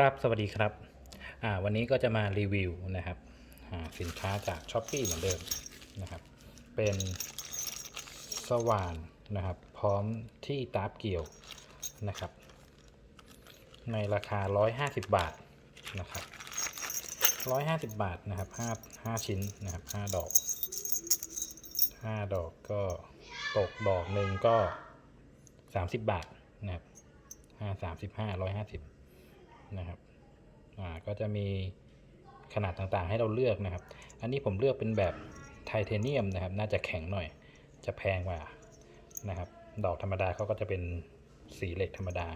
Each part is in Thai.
ครับ สวัสดีครับ วันนี้ก็จะมารีวิวนะครับสินค้าจากช้อปปีเหมือนเดิมนะครับ เป็นสว่านนะครับ พร้อมที่ตาบเกี่ยวนะครับ ในราคา 150 บาทนะครับ 150 บาทนะครับ5 5ชิ้นนะครับ 5 ดอก 5 ดอกก็ตกดอกหนึ่งก็ 30 บาทนะครับ5 35 150 นะครับอ่าก็จะมีขนาดต่างๆให้เราเลือกนะครับ อันนี้ผมเลือกเป็นแบบไทเทเนียมนะครับ น่าจะแข็งหน่อย จะแพงกว่านะครับ ดอกธรรมดาเขาก็จะเป็นสีเหล็กธรรมดา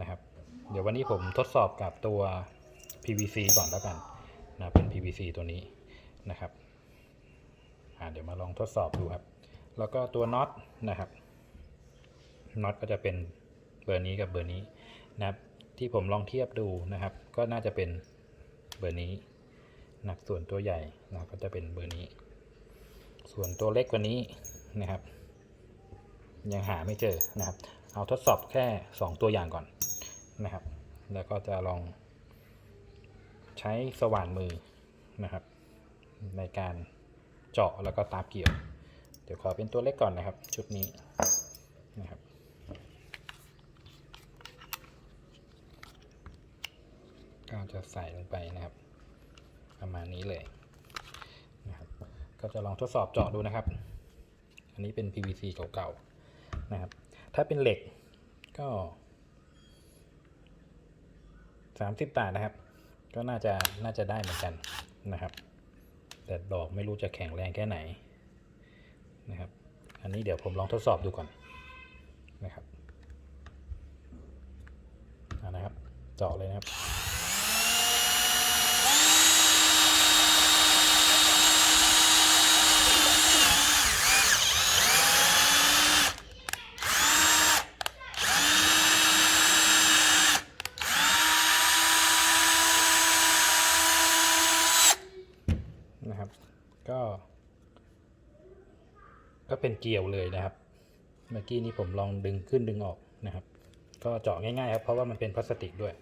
นะครับ เดี๋ยววันนี้ผมทดสอบกับตัว PVC ก่อนแล้วกันนะเป็น PVC ตัวนี้นะครับอ่าเดี๋ยวมาลองทดสอบดูครับ แล้วก็ตัวน็อตนะครับน็อตก็จะเป็นเบอร์นี้กับเบอร์นี้นะครับ ที่ผมลองเทียบดูนะครับ ก็น่าจะเป็นเบอร์นี้นะครับส่วนตัวใหญ่นะครับก็จะเป็นเบอร์นี้ ส่วนตัวเล็กกว่านี้นะครับ ยังหาไม่เจอนะครับ เอาทดสอบแค่ 2 ตัวอย่างก่อนนะครับ แล้วก็จะลองใช้สว่านมือนะครับ ในการเจาะแล้วก็ตาบเกี่ยว เดี๋ยวขอเป็นตัวเล็กก่อนนะครับ ชุดนี้นะครับ ก็ จะใส่ลงไปนะครับ ประมาณนี้เลยนะครับ ก็จะลองทดสอบเจาะดูนะครับ อันนี้เป็น PVC เก่าๆนะครับ ถ้าเป็นเหล็กก็30บานะครับ ก็น่าจะน่าจะได้เหมือนกันนะครับ แต่ดอกไม่รู้จะแข็งแรงแค่ไหนนะครับ อันนี้เดี๋ยวผมลองทดสอบดูก่อนนะครับนะครับ เจาะเลยนะครับ นะครับ ก็ ก็เป็นเกลียวเลยนะครับ เมื่อกี้นี้ผมลองดึงขึ้นดึงออกนะครับ ก็เจาะง่ายๆครับเพราะว่ามันเป็นพลาสติกด้วย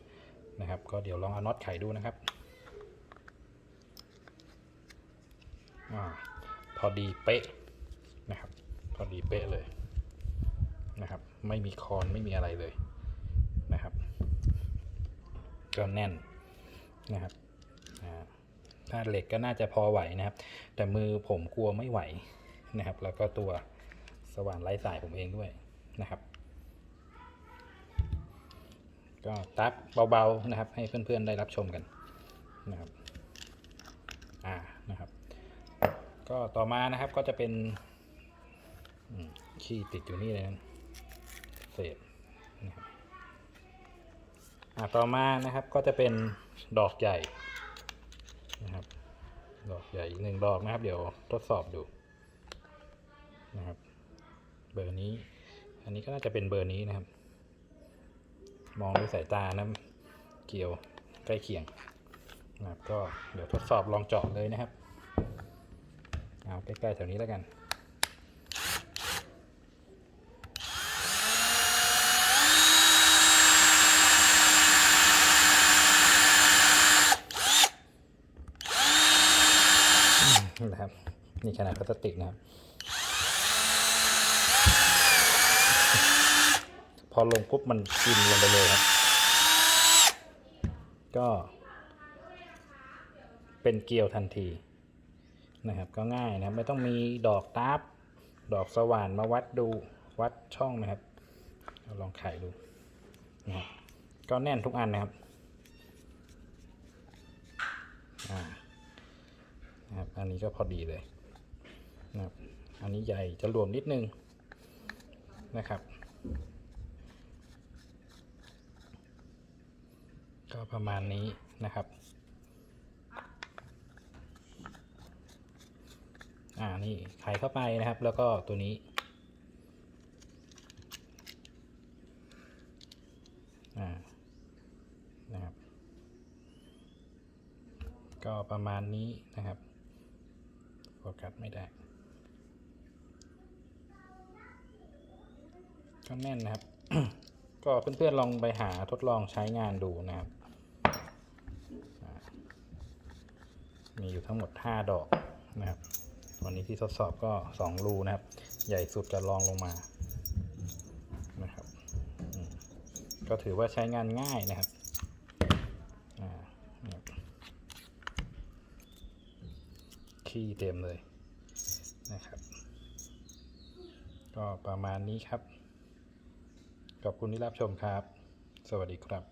นะครับ ก็เดี๋ยวลองเอาน็อตไขดูนะครับอพอดีเป๊ะนะครับ พอดีเป๊ะเลยนะครับ ไม่มีคอนไม่มีอะไรเลยนะครับ ก็แน่นนะครับ ถ้าเหล็กก็น่าจะพอไหวนะครับ แต่มือผมกลัวไม่ไหวนะครับ แล้วก็ตัวสว่านไร้สายผมเองด้วยนะครับ ก็ตักเบาๆนะครับ ให้เพื่อนๆได้รับชมกันนะครับอ่านะครับ ก็ต่อมานะครับก็จะเป็นขี้ติดอยู่นี่เลยนะเศษนะครับอ่าต่อมานะครับก็จะเป็นดอกใหญ่ นะครับ ดอกใหญ่อีกหนึ่งดอกนะครับ เดี๋ยวทดสอบดูนะครับ เบอร์นี้ อันนี้ก็น่าจะเป็นเบอร์นี้นะครับ มองด้วยสายตานะเกี่ยวใกล้เคียงนะครับ ก็เดี๋ยวทดสอบลองเจาะเลยนะครับ เอาใกล้ๆแถวนี้แล้วกัน นะครับ นี่ขนาดพลาสติกนะครับ พอลงปุ๊บมันกินลงไปเลยครับ ก็เป็นเกลียวทันทีนะครับ ก็ง่ายนะครับ ไม่ต้องมีดอกตาบดอกสว่านมาวัดดูวัดช่องนะครับลองไขดูนะครับก็แน่นทุกอันนะครับอ่า นะครับ อันนี้ก็พอดีเลยนะครับอันนี้ใหญ่จะรวมนิดนึงนะครับ ก็ประมาณนี้นะครับอ่านี่ไขเข้าไปนะครับ แล้วก็ตัวนี้อ่านะครับ ก็ประมาณนี้นะครับ โฟกัสไม่ได้ก็แน่นนะครับ ก็เพื่อนๆลองไปหาทดลองใช้งานดูนะครับ มีอยู่ทั้งหมด 5 ดอกนะครับ วันนี้ที่ทดสอบก็ 2 รูนะครับ ใหญ่สุดจะลองลงมานะครับ ก็ถือว่าใช้งานง่ายนะครับ ขี้เต็มเลยนะครับ ก็ประมาณนี้ครับ ขอบคุณที่รับชมครับ สวัสดีครับ